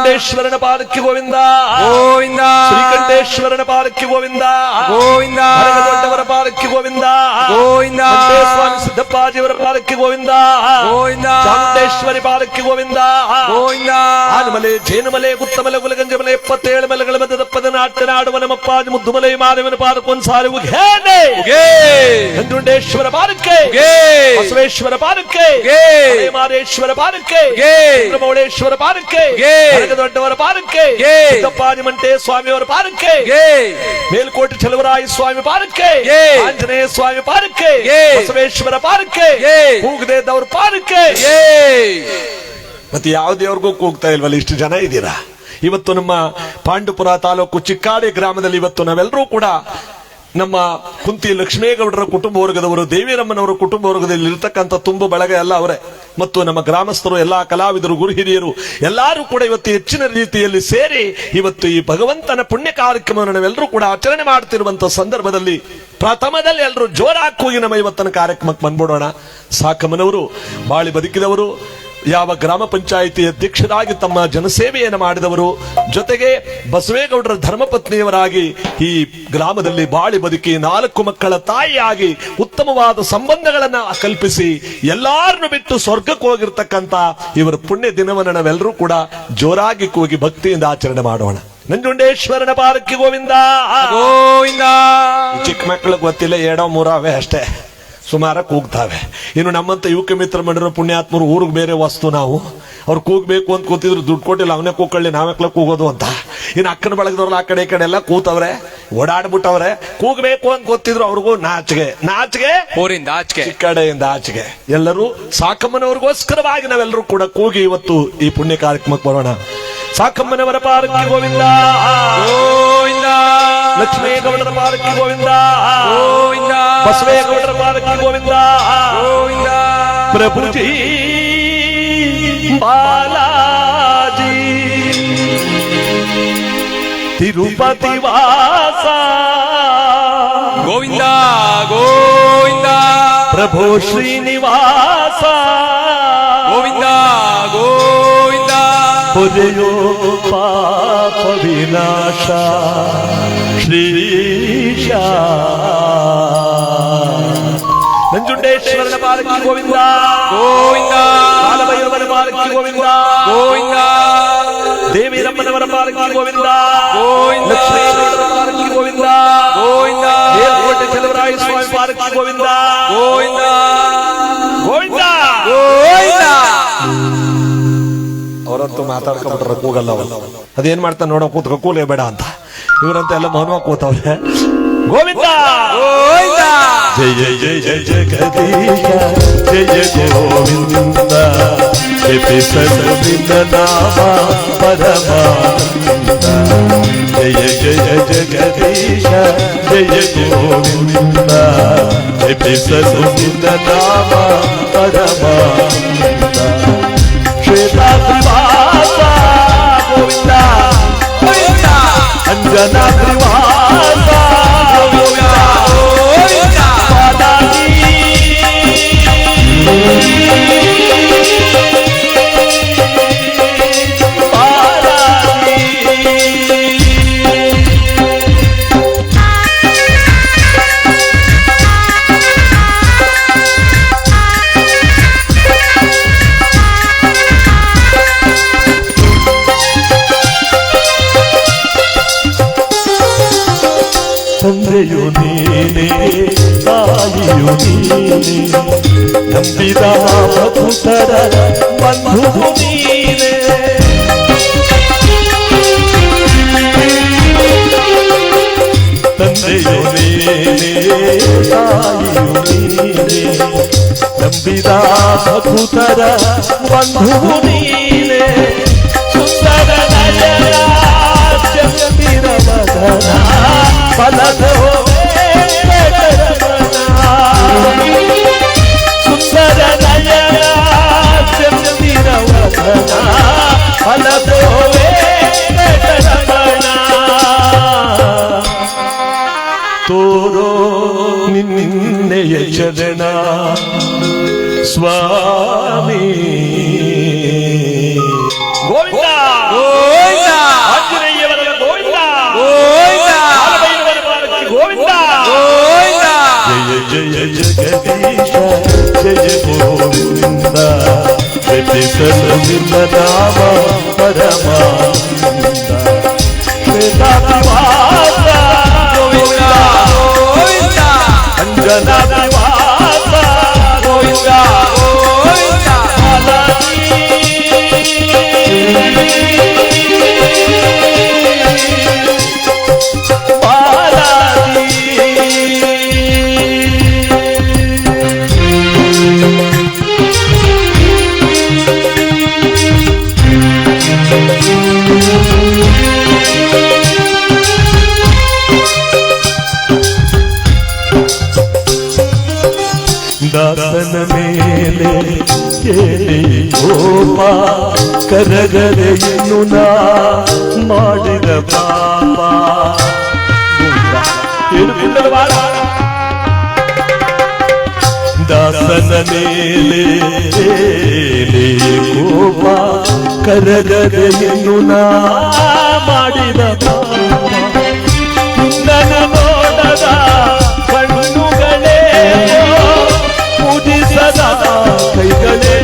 ശ്രീകണ്ഠേശ്വരന് പാലയ്ക്ക് ഗോവിന്ദ ഗോവിന്ദ ശ്രീകണ്ഠേശ്വരന് പാലയ്ക്ക് ഗോവിന്ദ ഗോവിന്ദ ഭരതവര പാലയ്ക്ക് ഗോവിന്ദ ഗോവിന്ദ സ്വാമി സിദ്ധപ്പാജിവര പാലയ്ക്ക് ഗോവിന്ദ ഗോവിന്ദ ചാമുണ്ടേശ്വരി പാലയ്ക്ക് ഗോവിന്ദ ഗോവിന്ദ ആനമലേ ജേനുമലേ കുത്തമല കുലകഞ്ചമലേ പത്തേഴ് മലകൾ മതപ്പത് നാട്ടിനാട് വനമപ്പാജ് മുത്തുമലൈ മാധവന് പാലക്കോൻ സാരു ചന്ദ്രുണ്ടേശ്വര പാലക്കേ ബസവേശ്വര പാലക്കേ മാരേശ്വര പാലക്കേ ചന്ദ്രമൗളേശ്വര പാലക്കേ ಪಾದಕ್ಕೆ ಗೆ ಮಾದೇಶ್ವರ ಪಾದಕ್ಕೆ ಗೆ ಚಂದ್ರಮೌಳೇಶ್ವರ ಪಾದಕ್ಕೆ ಗೆ. ದೊಡ್ಡವರ ಪಾದಕ್ಕೆ ಗೆ. ಸಿದ್ದಪ್ಪಾಜಿ ಮಂಟೆ ಸ್ವಾಮಿಯವರ ಪಾದಕ್ಕೆ ಗೆ ಮೇಲ್ಕೋಟೆ ಚಲವರಾಯ ಸ್ವಾಮಿ ಪಾದಕ್ಕೆ ಗೆ. ಆಂಜನೇಯ ಸ್ವಾಮಿ ಪಾದಕ್ಕೆ ಗೆ. ಬಸವೇಶ್ವರ ಪಾದಕ್ಕೆ ಗೆ. ಕೂಗದೇದವ್ರ ಪಾದಕ್ಕೆ ಗೆ ಮತ್ತೆ ಯಾವ ದೇವ್ರಿಗೂ ಕೂಗ್ತಾ ಇಲ್ವಲ್ಲ ಇಷ್ಟು ಜನ ಇದ್ದೀರಾ ಇವತ್ತು ನಮ್ಮ ಪಾಂಡುಪುರ ತಾಲೂಕು ಚಿಕ್ಕಾಡಿ ಗ್ರಾಮದಲ್ಲಿ ಇವತ್ತು ನಾವೆಲ್ಲರೂ ಕೂಡ ನಮ್ಮ ಕುಂತಿ ಲಕ್ಷ್ಮೇಗೌಡರ ಕುಟುಂಬ ವರ್ಗದವರು, ದೇವಿರಮ್ಮನವರ ಕುಟುಂಬ ವರ್ಗದಲ್ಲಿ ಇರ್ತಕ್ಕಂಥ ತುಂಬ ಬಳಗ ಎಲ್ಲ ಅವರೇ. ಮತ್ತು ನಮ್ಮ ಗ್ರಾಮಸ್ಥರು, ಎಲ್ಲಾ ಕಲಾವಿದರು ಗುರು ಹಿರಿಯರು ಎಲ್ಲರೂ ಕೂಡ ಇವತ್ತು ಹೆಚ್ಚಿನ ರೀತಿಯಲ್ಲಿ ಸೇರಿ ಇವತ್ತು ಈ ಭಗವಂತನ ಪುಣ್ಯ ಕಾರ್ಯಕ್ರಮವನ್ನು ನಾವೆಲ್ಲರೂ ಕೂಡ ಆಚರಣೆ ಮಾಡುತ್ತಿರುವಂತಹ ಸಂದರ್ಭದಲ್ಲಿ, ಪ್ರಥಮದಲ್ಲಿ ಎಲ್ಲರೂ ಜೋರಾಗಿ ಹೋಗಿ ನಮ್ಮ ಇವತ್ತಿನ ಕಾರ್ಯಕ್ರಮಕ್ಕೆ ಬಂದ್ಬಿಡೋಣ. ಸಾಕಮ್ಮನವರು, ಬಾಳಿ ಬದುಕಿದವರು ಯಾವ ಗ್ರಾಮ ಪಂಚಾಯಿತಿ ಅಧ್ಯಕ್ಷರಾಗಿ ತಮ್ಮ ಜನಸೇವೆಯನ್ನು ಮಾಡಿದವರು ಜೊತೆಗೆ ಬಸವೇಗೌಡರ ಧರ್ಮಪತ್ನಿಯವರಾಗಿ ಈ ಗ್ರಾಮದಲ್ಲಿ ಬಾಳಿ ಬದುಕಿ ನಾಲ್ಕು ಮಕ್ಕಳ ತಾಯಿಯಾಗಿ ಉತ್ತಮವಾದ ಸಂಬಂಧಗಳನ್ನ ಕಲ್ಪಿಸಿ ಎಲ್ಲಾರನ್ನು ಬಿಟ್ಟು ಸ್ವರ್ಗಕ್ಕೆ ಹೋಗಿರ್ತಕ್ಕಂತ ಇವರ ಪುಣ್ಯ ದಿನವನ್ನು ನಾವೆಲ್ಲರೂ ಕೂಡ ಜೋರಾಗಿ ಕೂಗಿ ಭಕ್ತಿಯಿಂದ ಆಚರಣೆ ಮಾಡೋಣ. ನಂಜುಂಡೇಶ್ವರನ ಪಾದಕ್ಕೆ ಗೋವಿಂದ. ಗೋವಿಂದ ಚಿಕ್ಕ ಮಕ್ಕಳಿಗೆ ಗೊತ್ತಿಲ್ಲ ಎರಡೋ ಮೂರವೇ ಅಷ್ಟೇ. ಸುಮಾರ ಕೂಗ್ತಾವೆ ಇನ್ನು ನಮ್ಮಂತ ಯುವಕ ಮಿತ್ರ ಮಾಡಿರೋ ಪುಣ್ಯಾತ್ಮರು ಊರಿಗೆ ಬೇರೆ ವಸ್ತು ನಾವು. ಅವ್ರು ಕೂಗ್ಬೇಕು ಅಂತ ಕೂತಿದ್ರು ದುಡ್ಡು ಕೊಟ್ಟಿಲ್ಲ ಅವನೇ ಕೂಕೊಳ್ಳಿ ನಾವೆಕ್ಲ ಕೂಗೋದು ಅಂತ. ಇನ್ನು ಅಕ್ಕನ ಬಳಗದವ್ರಲ್ಲ ಆ ಕಡೆ ಈ ಕಡೆ ಎಲ್ಲ ಕೂತವ್ರೆ ಓಡಾಡ್ಬಿಟ್ಟವ್ರೆ ಕೂಗ್ಬೇಕು ಅಂತ ಗೊತ್ತಿದ್ರು ಅವ್ರಿಗೂ ನಾಚಿಗೆ ನಾಚಿಗೆ ಊರಿಂದ ಆಚೆಗೆ ಕಡೆಯಿಂದ ಆಚೆಗೆ ಎಲ್ಲರೂ ಸಾಕಮ್ಮನವ್ರಿಗೋಸ್ಕರವಾಗಿ ನಾವೆಲ್ಲರೂ ಕೂಡ ಕೂಗಿ ಇವತ್ತು ಈ ಪುಣ್ಯ ಕಾರ್ಯಕ್ರಮಕ್ಕೆ ಬರೋಣ. ಸಾಕಮ್ಮನವರ ಹೋಗಿಲ್ಲ ಗೋವಿಂದ. ಗೋವಿಂದ. ಲಕ್ಷ್ಮೇಗೌಡರ ಪಾರಕ್ಕೆ ಗೋವಿಂದ ಗೋವಿಂದ ಬಸವೇಗೌಡರ ಪಾದಕ್ಕೆ ಗೋವಿಂದ ಗೋವಿಂದ ಪ್ರಭುಜಿ ಬಾಲಾಜಿ ತಿರುಪತಿ ವಾಸ ಗೋವಿಂದ ಗೋವಿಂದ ಪ್ರಭು ಶ್ರೀನಿವಾಸ ಗೋವಿಂದ ಗೋವಿಂದ ಪೊರೆಯೋ ಪಾಪ ವಿನಾಶ ಶ್ರೀಶ ನಂಜುಂಡೇಶ್ವರನ ಪಾದಕ್ಕೆ ಗೋವಿಂದ ಗೋವಿಂದ ಕಾಲಭೈರವನ ಪಾದಕ್ಕೆ ಗೋವಿಂದ ಗೋವಿಂದ ದೇವಿರಮ್ಮನವರ ಪಾದಕ್ಕೆ ಗೋವಿಂದ ಗೋವಿಂದ. ಲಕ್ಷ್ಮೇಶ್ವರರ ಪಾದಕ್ಕೆ ಗೋವಿಂದ ಗೋವಿಂದ ಮೇಲ್ಕೋಟೆ ಚಲವರಾಯ ಸ್ವಾಮಿ ಅವರಂತೂ ಮಾತಾಡ್ಕೊಂಡ್ರೆ ಕೂಗಲ್ಲ ಅದೇನ್ ಮಾಡ್ತಾ ನೋಡೋ ಕೂತ್ಕೊ ಕೂಲೇ ಬೇಡ ಅಂತ. ಇವರಂತ ಎಲ್ಲ ಮೌನವಾಗಿ ಕೂತವ್ರೆ. ಗೋವಿಂದ! ಜೈ ಜಯ ಜಯ ಜಯ ಜಗದೀಶ ಜಯ ಜಯ ಗೋವಿಂದ. ಜಪಿಸಲಿನ ನಾಮ ಪರಮಾನಂದ. ಜಯ ಜಯ ಜಗದೀಶ ಜಯ ಗೋವಿಂದ. ಜಪಿಸಲಿನ ನಾಮ ಪರಮಾನಂದ. Procura ನಂಬಿದ ಭಕ್ತರ ಬಂಧು ನೀನೆ ತಂದೆಯು ನೀನೆ ತಾಯಿಯು ನೀನೆ ನಂಬಿದ ಭಕ್ತರ ಬಂಧು ನೀನೆ ಸುಂದರ ನಯನ ಚಂದಿರ ವದನ ಫಲದೋ ಸುಂದರ ತೋರೋ ನಿನ್ನೆಯ ಚರಣ ಸ್ವಾಮಿ ನಿರ್ಮನಾಮ ಪರಮಾನಂದ ಶ್ವೇತಾದಿವಾಸ ಗೋವಿಂದ ಗೋವಿಂದ ಅಂಜನಾದಿವಾಸ ಗೋವಿಂದ ಗೋವಿಂದ ಕೇಳಿ ಕೋಪ ಕರಗದೆ ಇನ್ನು ನಾ ಮಾಡಿದ ಪಾಪ? ದಾಸನ ಮೇಲೆ ಗೋಪ ಇನ್ನು ನಾ ಮಾಡಿದ ಪಾಪ ನೋಡದ ಕಣ್ಣುಗಳೇ ಕೈಗಳೇ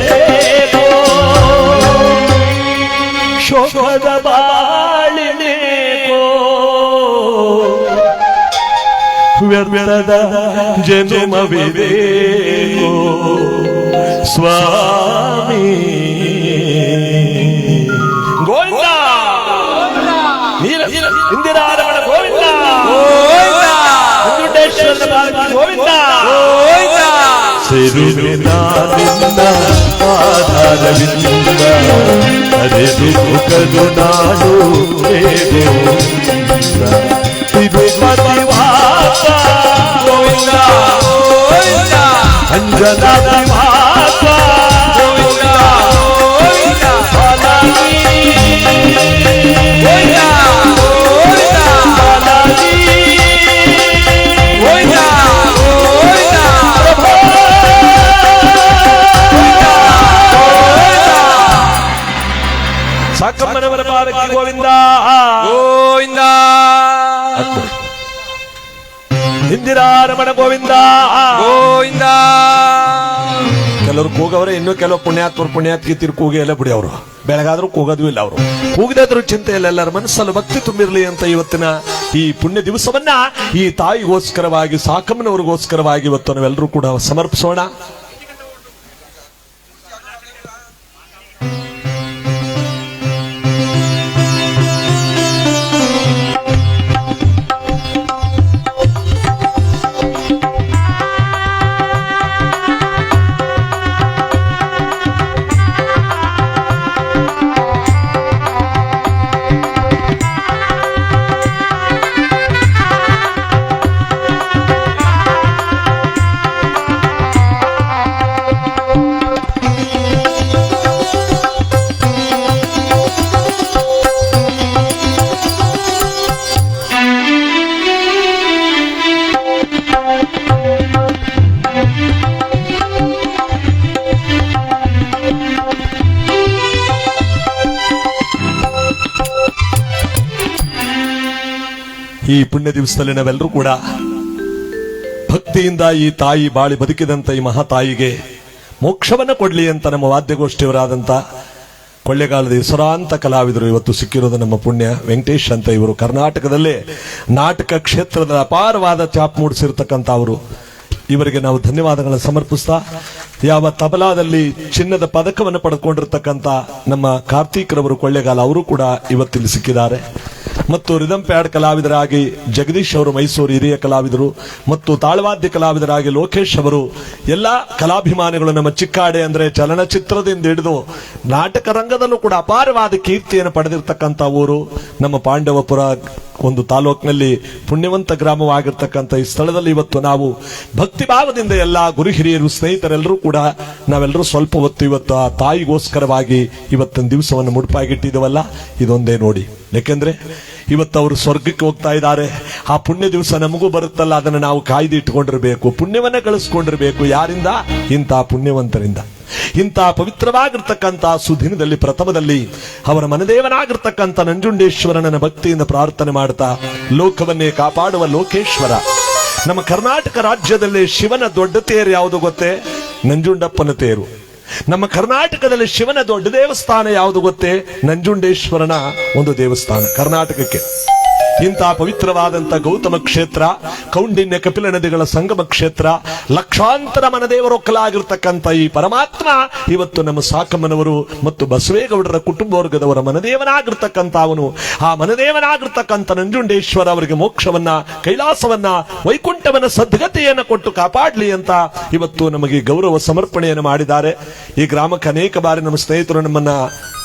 ವ್ಯರ್ಥದ ಜನ್ಮವಿದೇಕೋ ಸ್ವಾಮಿ ಗೋವಿಂದ ನೀಲ- ಇಂದಿರಾರಮಣ ಗೋವಿಂದ ಗೋವಿಂದ ವೆಂಕಟೇಶ್ವರನ ಬಾಲಕಿ ಗೋವಿಂದ ಗೋವಿಂದ ಸಿರುವಿನ ನಿನ್ನ ಆಧಾರವಿಂದ ಅರೆದು ಮುಖದು ನಾಡು ತಿರುಪತಿವಾಸ ಅಂಜನಾದಿವಾಸ ಗೋವಿಂದ ಗೋವಿಂದ ಗೋವಿಂದ ಇಂದಿರಾರಮಣ ಗೋವಿಂದ. ಗೋವಿಂದ. ಕೆಲವರು ಕೂಗವ್ರೆ ಇನ್ನು ಕೆಲವು ಪುಣ್ಯಾತ್ಮರು ಪುಣ್ಯಾತ್ಗಿತ್ತಿರು ಕೂಗಿ ಎಲ್ಲ ಬಿಡಿ ಅವರು. ಬೆಳಗಾದ್ರೂ ಕೂಗೋದು ಇಲ್ಲ ಅವರು. ಕೂಗದಾದ್ರೂ ಚಿಂತೆ ಇಲ್ಲ ಎಲ್ಲರ ಮನಸ್ಸಲ್ಲಿ ಭಕ್ತಿ ತುಂಬಿರಲಿ ಅಂತ ಇವತ್ತಿನ ಈ ಪುಣ್ಯ ದಿವಸವನ್ನ ಈ ತಾಯಿಗೋಸ್ಕರವಾಗಿ ಸಾಕಮ್ಮನವರಿಗೋಸ್ಕರವಾಗಿ ಇವತ್ತು ನಾವೆಲ್ಲರೂ ಕೂಡ ಸಮರ್ಪಿಸೋಣ. ಈ ಪುಣ್ಯ ದಿವಸದಲ್ಲಿ ನಾವೆಲ್ಲರೂ ಕೂಡ ಭಕ್ತಿಯಿಂದ ಈ ತಾಯಿ ಬಾಳಿ ಬದುಕಿದಂತ ಈ ಮಹಾತಾಯಿಗೆ ಮೋಕ್ಷವನ್ನ ಕೊಡ್ಲಿ ಅಂತ ನಮ್ಮ ವಾದ್ಯಗೋಷ್ಠಿಯವರಾದಂತ ಕೊಳ್ಳೆಗಾಲದ ಹೆಸರಾಂತ ಕಲಾವಿದರು ಇವತ್ತು ಸಿಕ್ಕಿರೋದು ನಮ್ಮ ಪುಣ್ಯ ವೆಂಕಟೇಶ್ ಅಂತ ಇವರು. ಕರ್ನಾಟಕದಲ್ಲೇ ನಾಟಕ ಕ್ಷೇತ್ರದ ಅಪಾರವಾದ ಚಾಪ್ ಮೂಡಿಸಿರ್ತಕ್ಕಂಥ ಅವರು. ಇವರಿಗೆ ನಾವು ಧನ್ಯವಾದಗಳನ್ನು ಸಮರ್ಪಿಸ್ತಾ, ಯಾವ ತಬಲಾದಲ್ಲಿ ಚಿನ್ನದ ಪದಕವನ್ನು ಪಡೆದುಕೊಂಡಿರ್ತಕ್ಕಂಥ ನಮ್ಮ ಕಾರ್ತೀಕ್ರವರು ಕೊಳ್ಳೆಗಾಲ ಅವರು ಕೂಡ ಇವತ್ತಿಲ್ಲಿ ಸಿಕ್ಕಿದ್ದಾರೆ. ಮತ್ತು ರಿದಂ ಪ್ಯಾಡ್ ಕಲಾವಿದರಾಗಿ ಜಗದೀಶ್ ಅವರು ಮೈಸೂರು ಹಿರಿಯ ಕಲಾವಿದರು ಮತ್ತು ತಾಳವಾದ್ಯ ಕಲಾವಿದರಾಗಿ ಲೋಕೇಶ್ ಅವರು ಎಲ್ಲ ಕಲಾಭಿಮಾನಿಗಳು ನಮ್ಮ ಚಿಕ್ಕಾಡೆ ಅಂದರೆ ಚಲನಚಿತ್ರದಿಂದ ಹಿಡಿದು ನಾಟಕ ರಂಗದಲ್ಲೂ ಕೂಡ ಅಪಾರವಾದ ಕೀರ್ತಿಯನ್ನು ಪಡೆದಿರತಕ್ಕಂಥ ಊರು ನಮ್ಮ ಪಾಂಡವಪುರ ಒಂದು ತಾಲೂಕಿನಲ್ಲಿ ಪುಣ್ಯವಂತ ಗ್ರಾಮವಾಗಿರ್ತಕ್ಕಂಥ ಈ ಸ್ಥಳದಲ್ಲಿ ಇವತ್ತು ನಾವು ಭಕ್ತಿ ಭಾವದಿಂದ ಎಲ್ಲ ಗುರು ಹಿರಿಯರು, ಸ್ನೇಹಿತರೆಲ್ಲರೂ ಕೂಡ ನಾವೆಲ್ಲರೂ ಸ್ವಲ್ಪ ಹೊತ್ತು ಇವತ್ತು ಆ ತಾಯಿಗೋಸ್ಕರವಾಗಿ ಇವತ್ತಿನ ದಿವಸವನ್ನು ಮುಡುಪಾಗಿಟ್ಟಿದವಲ್ಲ ಇದೊಂದೇ ನೋಡಿ. ಯಾಕೆಂದ್ರೆ ಇವತ್ತು ಅವರು ಸ್ವರ್ಗಕ್ಕೆ ಹೋಗ್ತಾ ಇದ್ದಾರೆ. ಆ ಪುಣ್ಯ ದಿವಸ ನಮಗೂ ಬರುತ್ತಲ್ಲ, ಅದನ್ನು ನಾವು ಕಾಯ್ದು ಇಟ್ಕೊಂಡಿರ್ಬೇಕು ಪುಣ್ಯವನ್ನ ಗಳಿಸ್ಕೊಂಡಿರಬೇಕು. ಯಾರಿಂದ? ಇಂಥ ಪುಣ್ಯವಂತರಿಂದ. ಇಂಥ ಪವಿತ್ರವಾಗಿರ್ತಕ್ಕಂಥ ಸುದಿನದಲ್ಲಿ, ಪ್ರಥಮದಲ್ಲಿ ಅವರ ಮನದೇವನಾಗಿರ್ತಕ್ಕಂಥ ನಂಜುಂಡೇಶ್ವರನ ಭಕ್ತಿಯಿಂದ ಪ್ರಾರ್ಥನೆ ಮಾಡ್ತಾ ಲೋಕವನ್ನೇ ಕಾಪಾಡುವ ಲೋಕೇಶ್ವರ. ನಮ್ಮ ಕರ್ನಾಟಕ ರಾಜ್ಯದಲ್ಲಿ ಶಿವನ ದೊಡ್ಡ ತೇರು ಯಾವುದು ಗೊತ್ತೇ? ನಂಜುಂಡಪ್ಪನ ತೇರು. ನಮ್ಮ ಕರ್ನಾಟಕದಲ್ಲಿ ಶಿವನ ದೊಡ್ಡ ದೇವಸ್ಥಾನ ಯಾವುದು ಗೊತ್ತೇ? ನಂಜುಂಡೇಶ್ವರನ ಒಂದು ದೇವಸ್ಥಾನ ಕರ್ನಾಟಕಕ್ಕೆ. ಇಂತಹ ಪವಿತ್ರವಾದಂತ ಗೌತಮ ಕ್ಷೇತ್ರ, ಕೌಂಡಿನ್ಯ ಕಪಿಲ ನದಿಗಳ ಸಂಗಮ ಕ್ಷೇತ್ರ, ಲಕ್ಷಾಂತರ ಮನದೇವರೊಕ್ಕಲಾಗಿರ್ತಕ್ಕಂಥ ಈ ಪರಮಾತ್ಮ ಇವತ್ತು ನಮ್ಮ ಸಾಕಮ್ಮನವರು ಮತ್ತು ಬಸವೇಗೌಡರ ಕುಟುಂಬ ವರ್ಗದವರ ಮನದೇವನಾಗಿರ್ತಕ್ಕಂಥ ಅವನು. ಆ ಮನದೇವನಾಗಿರ್ತಕ್ಕಂಥ ನಂಜುಂಡೇಶ್ವರ ಅವರಿಗೆ ಮೋಕ್ಷವನ್ನ, ಕೈಲಾಸವನ್ನ, ವೈಕುಂಠವನ್ನ, ಸದ್ಗತೆಯನ್ನು ಕೊಟ್ಟು ಕಾಪಾಡ್ಲಿ ಅಂತ ಇವತ್ತು ನಮಗೆ ಗೌರವ ಸಮರ್ಪಣೆಯನ್ನು ಮಾಡಿದ್ದಾರೆ. ಈ ಗ್ರಾಮಕ್ಕೆ ಅನೇಕ ಬಾರಿ ನಮ್ಮ ಸ್ನೇಹಿತರು ನಮ್ಮನ್ನ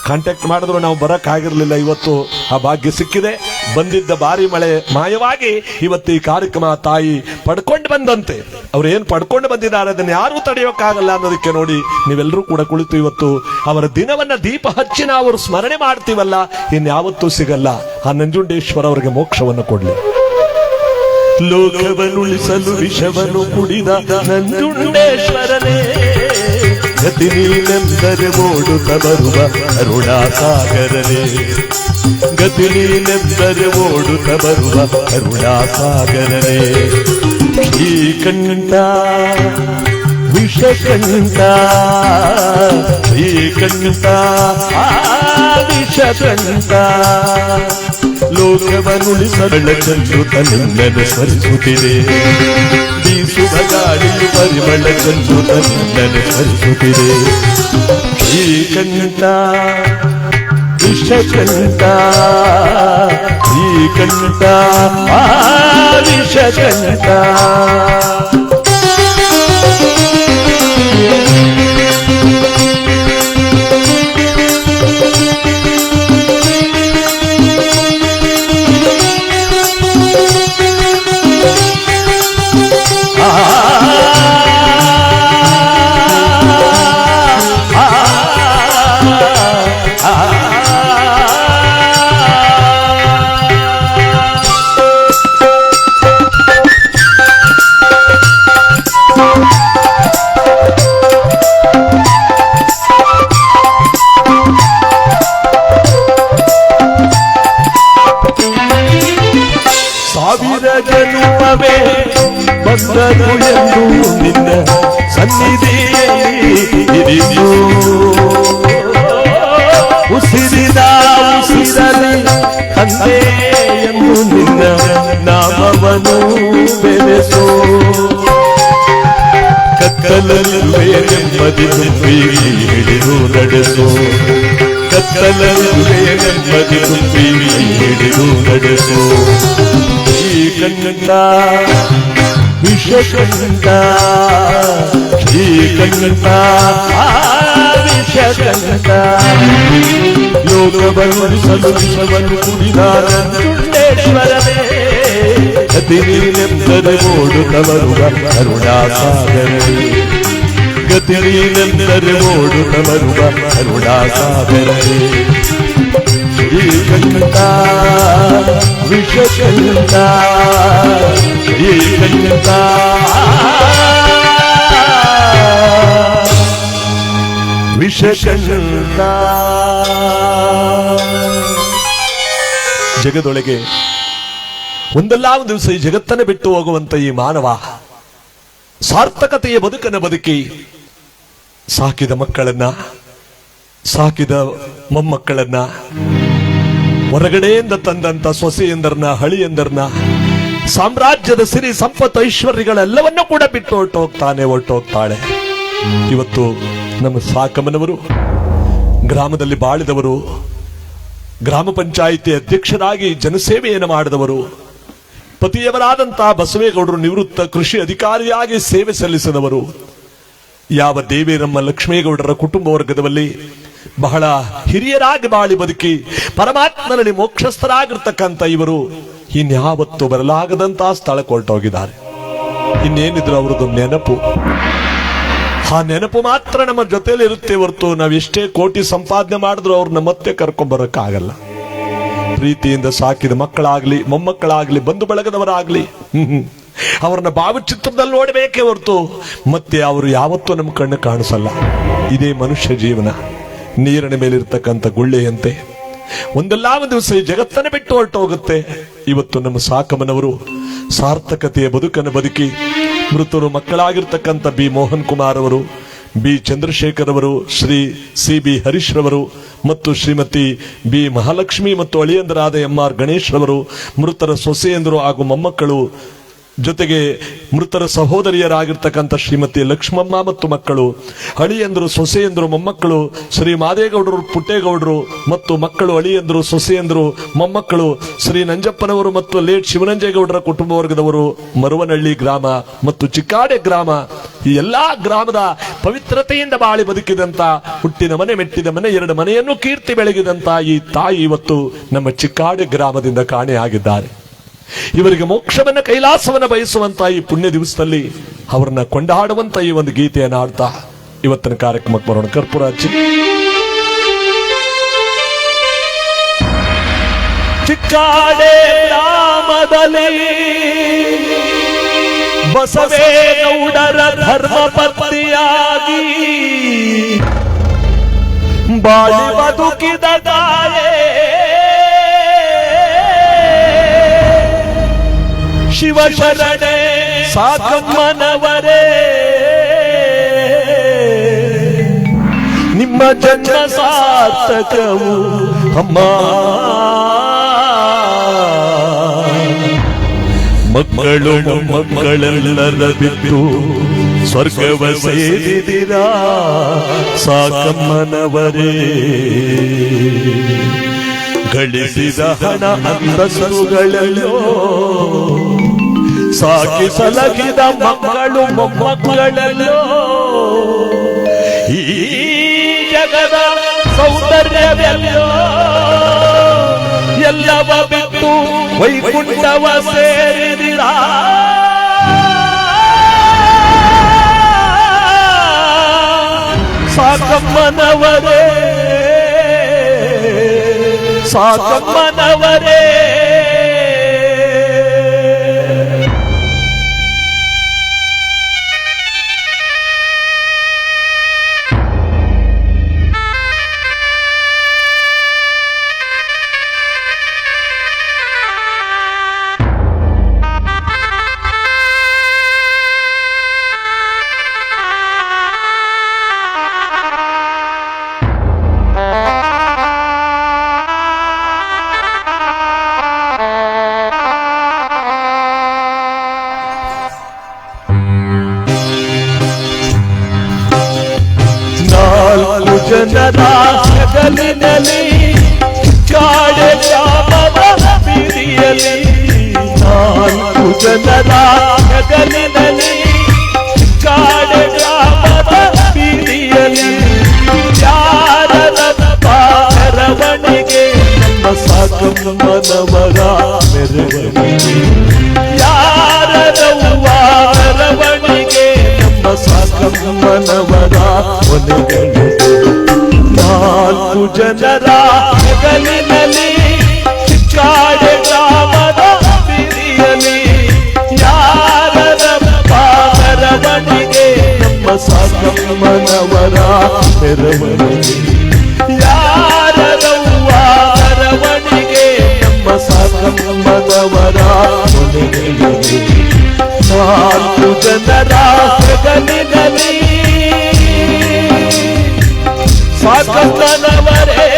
ಕಾಂಟ್ಯಾಕ್ಟ್ ಮಾಡಿದ್ರು ನಾವು ಬರಕ್ ಆಗಿರ್ಲಿಲ್ಲ ಇವತ್ತು ಆ ಭಾಗ್ಯ ಸಿಕ್ಕಿದೆ. ಬಂದಿದ್ದ ಭಾರಿ ಮಳೆ ಮಾಯವಾಗಿ ಇವತ್ತು ಈ ಕಾರ್ಯಕ್ರಮ ತಾಯಿ ಪಡ್ಕೊಂಡು ಬಂದಂತೆ. ಅವ್ರು ಏನು ಪಡ್ಕೊಂಡು ಬಂದಿದ್ದಾರೆ ಅದನ್ನು ಯಾರು ತಡೆಯೋಕ್ಕಾಗಲ್ಲ ಅನ್ನೋದಕ್ಕೆ ನೋಡಿ ನೀವೆಲ್ಲರೂ ಕೂಡ ಕುಳಿತು ಇವತ್ತು ಅವರ ದಿನವನ್ನ ದೀಪ ಹಚ್ಚಿ ಅವರು ಸ್ಮರಣೆ ಮಾಡ್ತೀವಲ್ಲ. ಇನ್ಯಾವತ್ತೂ ಸಿಗಲ್ಲ. ಆ ನಂಜುಂಡೇಶ್ವರ ಅವರಿಗೆ ಮೋಕ್ಷವನ್ನು ಕೊಡ್ಲಿ. ಲೋಕವನ್ನುಳಿಸಲು ವಿಷವನ್ನು ಕುಡಿದ ನಂಜುಂಡೇಶ್ವರನೇ. ಗತಿ ನೀನೆಂದರೆ ಓಡುತ್ತ ಬರುವ ಕರುಣಾಸಾಗರನೇ ಗತಿ ನೀನೆಂದರೆ ಓಡುತ್ತ ಬರುವ ಕರುಣಾಸಾಗರನೇ ಶ್ರೀಕಂಠ ವಿಷಕಂಠ ಶ್ರೀಕಂಠ ಆ ವಿಷಕಂಠ ಲೋಕವನ್ನುಳಿಸಲ ಚಂದ್ರುತ ನಿನ್ನನ್ನು ಸ್ಮರಿಸುತ್ತಿದೆ ಬೀಸುವ ಗಾಳಿಯು ಪರಿಮಳ ಚಂದ್ರುತ ನಿನ್ನನ್ನು ಸ್ಮರಿಸುತ್ತಿದೆ ಶ್ರೀಕಂಠ ವಿಷಕಂಠ ಶ್ರೀಕಂಠ ಆ ವಿಷಕಂಠ ನೆಮ್ಮದಿ ತುಂಬಿ ಹಿಡಿದು ನಡೆಸೋ ಕತ್ತಲಲ್ಲೇ ನೆಮ್ಮದಿ ತುಂಬಿ ಹಿಡಿದು ನಡೆಸೋ ಈ ಕಣ್ಣ ವಿಷಕಂಠ ಶ್ರೀ ಕಣ್ಣ ವಿಷಕಂಠ ಯೋಗವನ್ನು ವಿಷವನ್ನು ಕುಡಿದ ನಂಜುಂಡೇಶ್ವರನೇ ಗತಿ ನೀನೆಂದರೆ ಓಡುತ್ತ ಬರುವ ಕರುಣಾಸಾಗರೇ ಗತಿ ಶ್ರೀ ಬರುವ ಕರುಣಾಸಾಗರೇ ಶ್ರೀಕಂಠ ವಿಷಕಂಠ ಶ್ರೀಕಂಠ ವಿಷಕಂಠ ಜಗದೊಳಗೆ ಒಂದಲ್ಲ ಒಂದು ದಿವಸ ಈ ಜಗತ್ತನ್ನು ಬಿಟ್ಟು ಹೋಗುವಂತ ಈ ಮಾನವ ಸಾರ್ಥಕತೆಯ ಬದುಕನ್ನು ಬದುಕಿ ಸಾಕಿದ ಮಕ್ಕಳನ್ನ, ಸಾಕಿದ ಮೊಮ್ಮಕ್ಕಳನ್ನ, ಹೊರಗಡೆಯಿಂದ ತಂದಂತ ಸೊಸೆಯಂದರ್ನ ಹಳಿಯಂದರ್ನ ಸಾಮ್ರಾಜ್ಯದ ಸಿರಿ ಸಂಪತ್ತು ಐಶ್ವರ್ಯಗಳೆಲ್ಲವನ್ನೂ ಕೂಡ ಬಿಟ್ಟು ಹೊರಟೋಗ್ತಾನೆ ಹೋಗ್ತಾನೆ ಹೊರಟು ಹೋಗ್ತಾಳೆ ಇವತ್ತು ನಮ್ಮ ಸಾಕಮ್ಮನವರು, ಗ್ರಾಮದಲ್ಲಿ ಬಾಳಿದವರು, ಗ್ರಾಮ ಪಂಚಾಯಿತಿ ಅಧ್ಯಕ್ಷರಾಗಿ ಜನಸೇವೆಯನ್ನು ಮಾಡಿದವರು, ಪತಿಯವರಾದಂತಹ ಬಸವೇಗೌಡರು ನಿವೃತ್ತ ಕೃಷಿ ಅಧಿಕಾರಿಯಾಗಿ ಸೇವೆ ಸಲ್ಲಿಸಿದವರು ಯಾವ ದೇವೇರಮ್ಮ ಲಕ್ಷ್ಮೇಗೌಡರ ಕುಟುಂಬ ವರ್ಗದಲ್ಲಿ ಬಹಳ ಹಿರಿಯರಾಗಿ ಬಾಳಿ ಬದುಕಿ ಪರಮಾತ್ಮನಲ್ಲಿ ಮೋಕ್ಷಸ್ಥರಾಗಿರ್ತಕ್ಕಂಥ ಇವರು ಇನ್ಯಾವತ್ತೂ ಬರಲಾಗದಂತಹ ಸ್ಥಳಕ್ಕೆ ಹೊರಟೋಗಿದ್ದಾರೆ. ಇನ್ನೇನಿದ್ರು ಅವರದ್ದು ನೆನಪು. ಆ ನೆನಪು ಮಾತ್ರ ನಮ್ಮ ಜೊತೆಯಲ್ಲಿ ಇರುತ್ತೆ ಹೊರತು ನಾವು ಎಷ್ಟೇ ಕೋಟಿ ಸಂಪಾದನೆ ಮಾಡಿದ್ರು ಅವ್ರನ್ನ ಮತ್ತೆ ಕರ್ಕೊಂಡ್ಬರಕ್ಕಾಗಲ್ಲ ಪ್ರೀತಿಯಿಂದ ಸಾಕಿದ ಮಕ್ಕಳಾಗ್ಲಿ, ಮೊಮ್ಮಕ್ಕಳಾಗ್ಲಿ, ಬಂಧು ಬಳಗದವರಾಗ್ಲಿ ಹ್ಮ್. ಅವ್ರನ್ನ ಭಾವಚಿತ್ರದಲ್ಲಿ ನೋಡಬೇಕೇ ಹೊರತು, ಮತ್ತೆ ಅವರು ಯಾವತ್ತೂ ನಮ್ಮ ಕಣ್ಣು ಕಾಣಿಸಲ್ಲ. ಇದೇ ಮನುಷ್ಯ ಜೀವನ. ನೀರಿನ ಮೇಲಿರ್ತಕ್ಕಂಥ ಗುಳ್ಳೆಯಂತೆ. ಒಂದಲ್ಲ ಒಂದು ದಿವಸ ಈ ಜಗತ್ತನ್ನು ಬಿಟ್ಟು ಹೊರಟು ಹೋಗುತ್ತೆ ಇವತ್ತು ನಮ್ಮ ಸಾಕಮ್ಮನವರು ಸಾರ್ಥಕತೆಯ ಬದುಕನ್ನು ಬದುಕಿ, ಮೃತರು ಮಕ್ಕಳಾಗಿರ್ತಕ್ಕಂಥ ಬಿ ಮೋಹನ್ ಕುಮಾರ್ ಅವರು, ಬಿ ಚಂದ್ರಶೇಖರ್ ಅವರು, ಶ್ರೀ ಸಿ ಬಿ ಹರೀಶ್ ರವರು, ಮತ್ತು ಶ್ರೀಮತಿ ಬಿ ಮಹಾಲಕ್ಷ್ಮಿ ಮತ್ತು ಅಳಿಯಂದರಾದ ಎಂ ಆರ್ ಗಣೇಶ್ ರವರು, ಮೃತರ ಸೊಸೆಯಂದರು ಹಾಗೂ ಮೊಮ್ಮಕ್ಕಳು ಜೊತೆಗೆ ಮೃತರ ಸಹೋದರಿಯರಾಗಿರ್ತಕ್ಕಂಥ ಶ್ರೀಮತಿ ಲಕ್ಷ್ಮಮ್ಮ ಮತ್ತು ಮಕ್ಕಳು, ಅಳಿಯಂದರು, ಸೊಸೆಯಂದರು, ಮೊಮ್ಮಕ್ಕಳು, ಶ್ರೀ ಮಾದೇಗೌಡರು, ಪುಟ್ಟೇಗೌಡರು ಮತ್ತು ಮಕ್ಕಳು, ಅಳಿಯಂದರು, ಸೊಸೆಯಂದರು, ಮೊಮ್ಮಕ್ಕಳು, ಶ್ರೀ ನಂಜಪ್ಪನವರು ಮತ್ತು ಲೇಟ್ ಶಿವನಂಜೇಗೌಡರ ಕುಟುಂಬ ವರ್ಗದವರು ಮರುವನಹಳ್ಳಿ ಗ್ರಾಮ ಮತ್ತು ಚಿಕ್ಕಾಡೆ ಗ್ರಾಮ. ಈ ಎಲ್ಲಾ ಗ್ರಾಮದ ಪವಿತ್ರತೆಯಿಂದ ಬಾಳಿ ಬದುಕಿದಂತ ಹುಟ್ಟಿನ ಮನೆ, ಮೆಟ್ಟಿದ ಮನೆ, ಎರಡು ಮನೆಯನ್ನು ಕೀರ್ತಿ ಬೆಳಗಿದಂತ ಈ ತಾಯಿ ಇವತ್ತು ನಮ್ಮ ಚಿಕ್ಕಾಡೆ ಗ್ರಾಮದಿಂದ ಕಾಣೆಯಾಗಿದ್ದಾರೆ. ಇವರಿಗೆ ಮೋಕ್ಷವನ್ನ ಕೈಲಾಸವನ್ನ ಬಯಸುವಂತ ಈ ಪುಣ್ಯ ದಿವಸದಲ್ಲಿ ಅವರನ್ನ ಕೊಂಡಾಡುವಂತ ಈ ಒಂದು ಗೀತೆಯನ್ನು ಆಡ್ತಾ ಇವತ್ತಿನ ಕಾರ್ಯಕ್ರಮಕ್ಕೆ ಬರೋಣ. ಕರ್ಪೂರ ಚಿಕ್ಕಾಡೆ ರಾಮದಲ್ಲಿ ಬಸವೇಗೌಡರ ಧರ್ಮ ಪತ್ನಿಯಾಗಿ ಬಾಳಿ ಬದುಕಿದ ತಾಯೇ ಶಿವಶರಣೆ ಸಾಕಮ್ಮನವರೇ. ನಿಮ್ಮ ಜನ್ಮ ಸಾರ್ಥಕವು ಅಮ್ಮ. ಮಕ್ಕಳು ಮಕ್ಕಳೆಲ್ಲರ ಬಿದ್ದು ಸ್ವರ್ಗವ ಸೇರಿದಿರಾ ಸಾಕಮ್ಮನವರೇ. ಗಳಿಸಿದ ಹಣ ಅಂತಸ್ತುಗಳಲ್ಲೋ ಸಾಕಿ ಸಲಗಿದ ಮಕ್ಕಳು ಮೊಮ್ಮಕ್ಕಳಲ್ಲೋ. ಈ ಜಗದ ಸೌಂದರ್ಯವೆಲ್ಲೋ. ಎಲ್ಲವ ಬಿಟ್ಟು ವೈಕುಂಠವ ಸೇರಿದಿರ. ಸಾಕಮ್ಮನವರೇ ಸಾಕಮ್ಮನವರೇ. ನಾಲ್ಕು ಜನರ ಹೆಗಲಿನಲ್ಲಿ ಕಾಡೆ ಗ್ರಾಮದ ಬೀದಿಯಲ್ಲಿ ಯಾರದ ಪಾರವಣಿಗೆ ನಮ್ಮ ಸಾಕಮ್ಮನವರ ಮೆರವಣಿಗೆ? ಯಾರದ ಮೆರವಣಿಗೆ ನಮ್ಮ ಸಾಕಮ್ಮನವರ ಕೊನೆಗಳು ನಾಲ್ಕು ಜನರ ಸಾಕಮ್ಮನವರ ಮೆರವಣಿಗೆ ಯಾರದವ್ವ ಮೆರವಣಿಗೆ ನಮ್ಮ ಸಾಕಮ್ಮನವರ ಕೊನೆಗಳಿಗೆ ನಾಲ್ಕು ಜನರ ಹೆಗಲಿನಲ್ಲಿ ಸಾಕಮ್ಮನವರೇ ಸಾಕಮ್ಮನವರೇ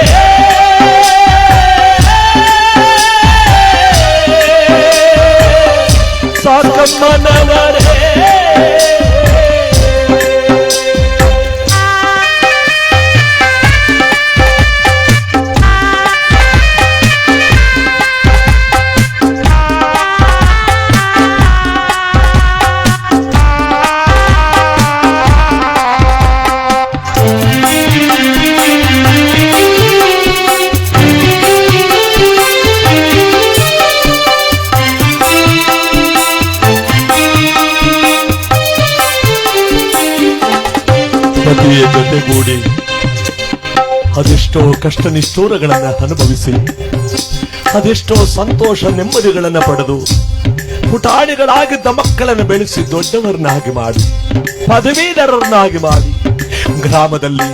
ಕಷ್ಟ ನಿಷ್ಠೂರಗಳನ್ನು ಅನುಭವಿಸಿ. ಅದೆಷ್ಟೋ ಸಂತೋಷ ನೆಮ್ಮದಿಗಳನ್ನ ಪಡೆದು ಪುಟಾಣಿಗಳಾಗಿದ್ದ ಮಕ್ಕಳನ್ನು ಬೆಳೆಸಿ ದೊಡ್ಡವರನ್ನಾಗಿ ಮಾಡಿ, ಪದವೀಧರರನ್ನಾಗಿ ಮಾಡಿ. ಗ್ರಾಮದಲ್ಲಿ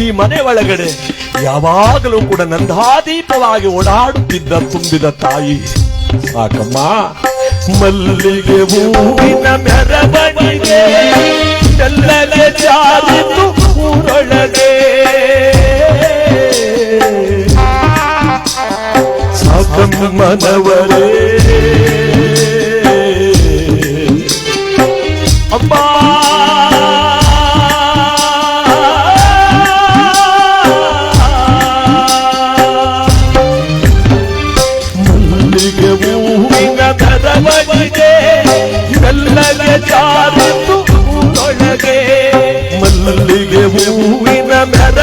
ಈ ಮನೆ ಒಳಗಡೆ ಯಾವಾಗಲೂ ಕೂಡ ನಂದಾದೀಪವಾಗಿ ಓಡಾಡುತ್ತಿದ್ದ ತುಂಬಿದ ತಾಯಿ. ಸಾಕಮ್ಮ, ಮಲ್ಲಿಗೆ ಹೂವಿನ ಮೆರವಣಿಗೆ ಎಲ್ಲೆಡೆ ಜಾರಿತು ಊರೊಳಗೆ. ಸಾಕಮ್ಮನವರೇ ಅಮ್ಮ ಮಲ್ಲಿಗೆ ಹೂವಿನ ಮೆರವಣಿಗೆ ಎಲ್ಲಗೆ ಜಾರಿತು ಮಲ್ಲಿಗೆ ಹೂವಿನ ಮೆರವಣಿಗೆ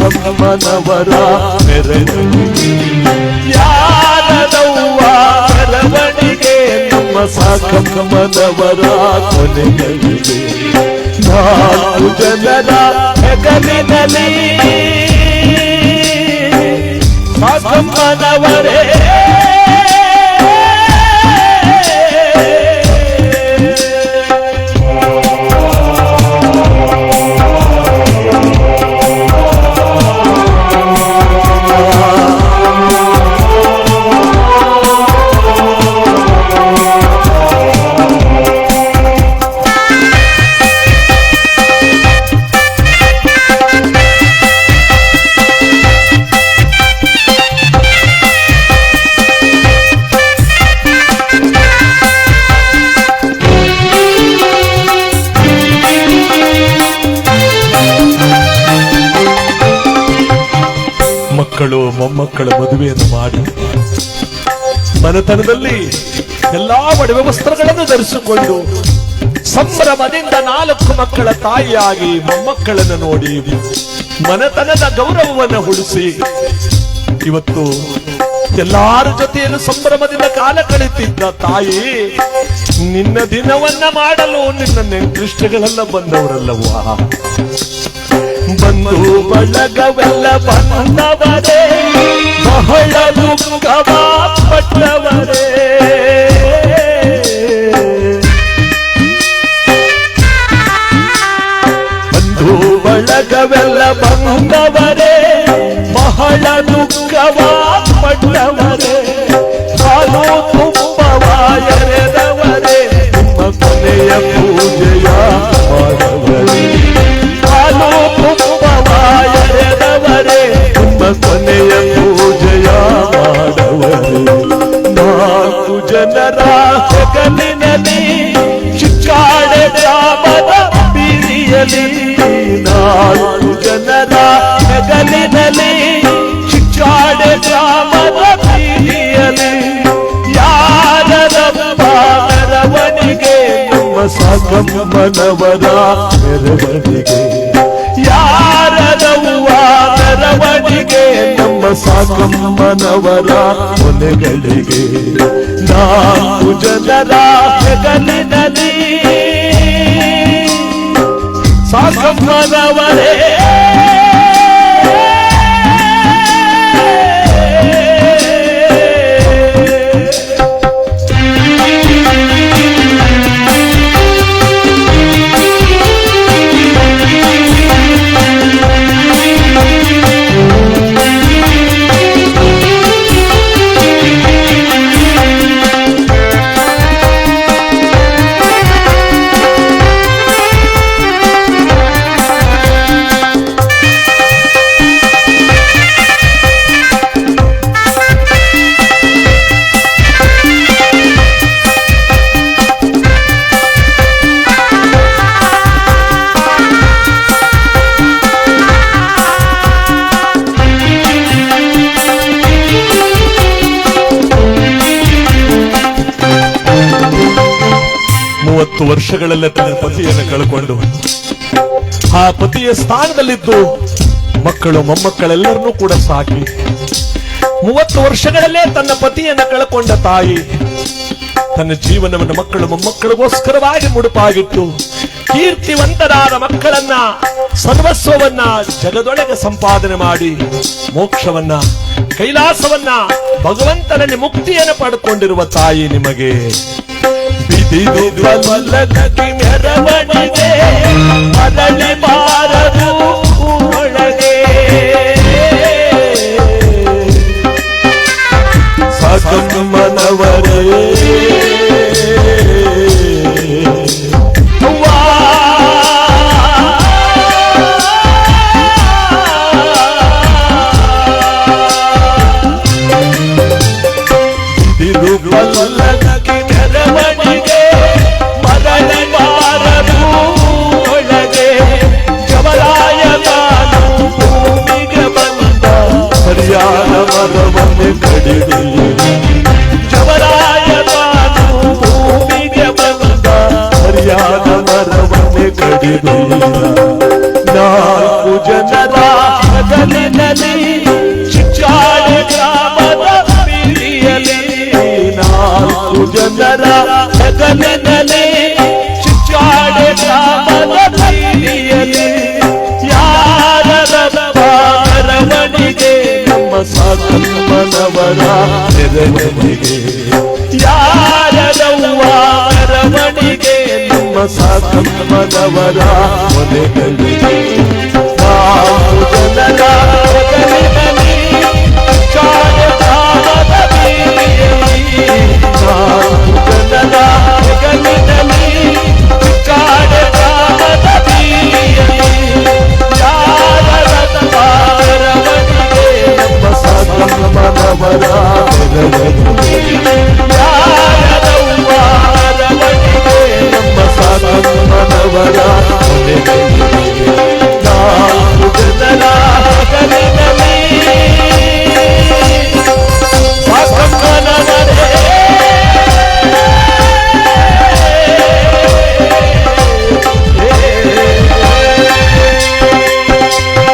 ಸಾಕಮ್ಮನವರ ಮೆರವಣಿಗೆ ಯಾರದವ್ವ ಮೆರವಣಿಗೆ ನಮ್ಮ ಸಾಕಮ್ಮನವರ ಕೊನೆಗಳಿಗೆ ನಾಲ್ಕು ಜನರ ಹೆಗಲಿನಲ್ಲಿ ಸಾಕಮ್ಮನವರೇ ಮೊಮ್ಮಕ್ಕಳ ಮದುವೆಯನ್ನು ಮಾಡಿ ಮನೆತನದಲ್ಲಿ ಎಲ್ಲಾ ಒಡವೆ ವಸ್ತ್ರಗಳನ್ನು ಧರಿಸಿಕೊಂಡು ಸಂಭ್ರಮದಿಂದ ನಾಲ್ಕು ಮಕ್ಕಳ ತಾಯಿಯಾಗಿ ಮೊಮ್ಮಕ್ಕಳನ್ನು ನೋಡಿ ಮನೆತನದ ಗೌರವವನ್ನು ಉಳಿಸಿ ಇವತ್ತು ಎಲ್ಲಾರ ಜೊತೆಯಲ್ಲೂ ಸಂಭ್ರಮದಿಂದ ಕಾಲ ಕಳೆಯುತ್ತಿದ್ದ ತಾಯಿ ನಿನ್ನ ದಿನವನ್ನ ಮಾಡಲು ನಿನ್ನ ನಿರ್ದಿಷ್ಟಗಳೆಲ್ಲ ಬಂದವರಲ್ಲವಾ ಬಂದು ಬಳಗವೆಲ್ಲ ಬಂದವರೇ ಬಹಳ ದುಃಖವ ಪಟ್ಟವರೇ ಬಂದು ಬಳಗವೆಲ್ಲ ಬಂದವರೇ ಬಹಳ ದುಃಖವ ಪಟ್ಟವರೇ ಹಾಲು ತುಂಬವ ಎರೆದವರೇ ನಿಮ್ಮ ಕೊನೆಯ ಪೂಜೆಯ ನಮ್ಮ ಸಾಕಮ್ಮನವರ ಮೆರವಣಿಗೆ ಯಾರದವ್ವ ಮೆರವಣಿಗೆ? ನಮ್ಮ ಸಾಕಮ್ಮನವರ ಕೊನೆಗಳಿಗೆ. ನಾಲ್ಕು ಜನರ ಹೆಗಲಿನಲ್ಲಿ. ಸಾಕಮ್ಮನವರೇ ವರ್ಷಗಳಲ್ಲೇ ತನ್ನ ಪತಿಯನ್ನು ಕಳ್ಕೊಂಡು ಆ ಪತಿಯ ಸ್ಥಾನದಲ್ಲಿದ್ದು ಮಕ್ಕಳು ಮೊಮ್ಮಕ್ಕಳೆಲ್ಲರನ್ನೂ ಕೂಡ ಸಾಕಿ ಮೂವತ್ತು ವರ್ಷಗಳಲ್ಲೇ ತನ್ನ ಪತಿಯನ್ನು ಕಳ್ಕೊಂಡ ತಾಯಿ ತನ್ನ ಜೀವನವನ್ನು ಮಕ್ಕಳು ಮೊಮ್ಮಕ್ಕಳಿಗೋಸ್ಕರವಾಗಿ ಮುಡುಪಾಗಿಟ್ಟು ಕೀರ್ತಿವಂತರಾದ ಮಕ್ಕಳನ್ನ ಸರ್ವಸ್ವವನ್ನ ಜಗದೊಳಗೆ ಸಂಪಾದನೆ ಮಾಡಿ ಮೋಕ್ಷವನ್ನ, ಕೈಲಾಸವನ್ನ ಭಗವಂತನಲ್ಲಿ ಮುಕ್ತಿಯನ್ನು ಪಡ್ಕೊಂಡಿರುವ ತಾಯಿ ನಿಮಗೆ. ಬಿದಿದು ಕಿ ಮೆರವಣಿಗೆ ಮರಳಿ ಬಾರದು ಒಳಗೆ ಸಕಮ್ಮನವರೇ ಅವ್ವಾ. ನಾಲ್ಕು ಜನರ ಬದಲಿನಲ್ಲಿ ಚಿಚ್ಚಾಳೆ ಗ್ರಾಮದ ಬೀದಿಯಲ್ಲಿ ನಾಲ್ಕು ಜನರ ಬದಲಿನಲ್ಲಿ ಚಿಚ್ಚಾಳೆ ಗ್ರಾಮದ ಬೀದಿಯಲ್ಲಿ ಯಾರ ಮೆರವಣಿಗೆ ನಮ್ಮ ಸಾಕಮ್ಮನವರ ಮೆರವಣಿಗೆ ಯಾರದವ್ವ ಮೆರವಣಿಗೆ ನಮ್ಮ ಸಾಕಮ್ಮನವರ ಮನೆಗಳಿಗೆ. ನಾವು ಜನರ ಬದಲಿನಲ್ಲಿ